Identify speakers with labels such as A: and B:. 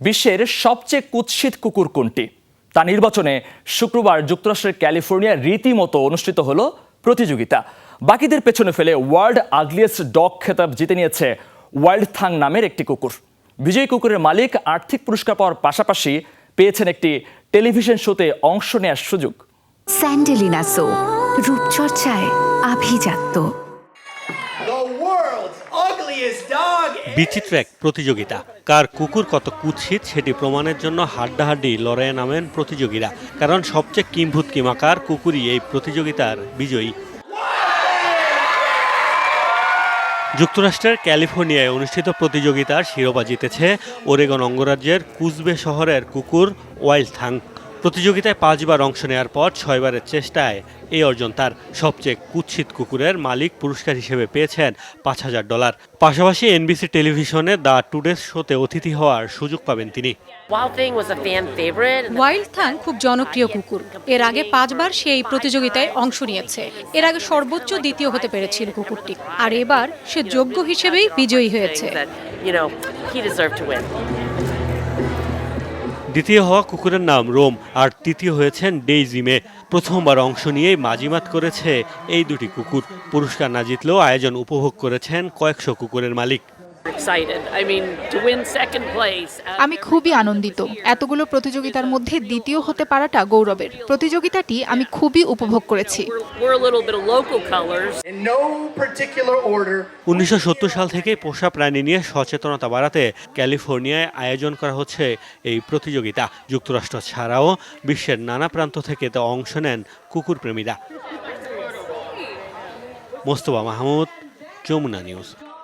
A: বিশ্বের সবচেয়ে কুৎসিত কুকুর কোনটি? তা নির্বাচনে শুক্রবার যুক্তরাষ্ট্রের ক্যালিফোর্নিয়ায় রীতিমতো অনুষ্ঠিত হলো প্রতিযোগিতা। বাকিদের পেছনে ফেলে ওয়ার্ল্ড আগলিয়েস্ট ডগ খেতাব জিতে নিয়েছে ওয়াইল্ড থাং নামের একটি কুকুর। বিজয়ী কুকুরের মালিক আর্থিক পুরস্কার পাওয়ার পাশাপাশি পেয়েছেন একটি টেলিভিশন শোতে অংশ নেওয়ার সুযোগ।
B: স্যান্ডেলিনা সো, রূপচর্চায় আভিজাত্য।
C: বিচিত্র এক প্রতিযোগিতা। কার কুকুর কত কুৎসিত, সেটি প্রমাণের জন্য হাড্ডাহাড্ডি লড়াইয়ে নামেন প্রতিযোগীরা। কারণ সবচেয়ে কিম্ভূত কিমাকার কুকুরই এই প্রতিযোগিতার বিজয়ী। যুক্তরাষ্ট্রের ক্যালিফোর্নিয়ায় অনুষ্ঠিত প্রতিযোগিতার শিরোপা জিতেছে ওরেগন অঙ্গরাজ্যের কুজবে শহরের কুকুর ওয়াইল্ড থাং। প্রতিযোগিতায় পাঁচবার অংশ নেওয়ার পর ছয়বারের চেষ্টায় এই অর্জন তার সবচেয়ে কুৎসিত কুকুরের মালিক পুরস্কার হিসেবে পেয়েছেন পাঁচ হাজার ডলার। পাশাপাশি এনবিসি টেলিভিশনে দ্য টুডেস শোতে অতিথি হওয়ার সুযোগ পাবেন তিনি.
D: ওয়াইল্ড থাং খুব জনপ্রিয় কুকুর। এর আগে পাঁচবার সে এই প্রতিযোগিতায় অংশ নিয়েছে। এর আগে সর্বোচ্চ দ্বিতীয় হতে পেরেছিল কুকুরটি। আর এবার সে যোগ্য হিসেবেই বিজয়ী হয়েছে।
C: দ্বিতীয় হওয়া কুকুরের নাম রোম, আর তৃতীয় হয়েছেন ডেইজিমে। প্রথমবার অংশ নিয়েই মাজিমাত করেছে এই দুটি কুকুর। পুরস্কার না জিতলেও আয়োজন উপভোগ করেছেন কয়েকশো কুকুরের মালিক।
E: Excited. I mean, to win second place.
F: আমি খুবই আনন্দিত এতগুলো প্রতিযোগিতার মধ্যে দ্বিতীয় হতে পারাটা গৌরবের প্রতিযোগিতাটি আমি খুবই উপভোগ করেছি
E: we're, we're a little bit of local colors.
G: In no particular order.
C: উনিশশো সাল থেকে পোষা প্রাণী নিয়ে সচেতনতা বাড়াতে ক্যালিফোর্নিয়ায় আয়োজন করা হচ্ছে এই প্রতিযোগিতা যুক্তরাষ্ট্র ছাড়াও বিশ্বের নানা প্রান্ত থেকে তা অংশ নেন কুকুর প্রেমীরা মোস্তফা মাহমুদ যমুনা নিউজ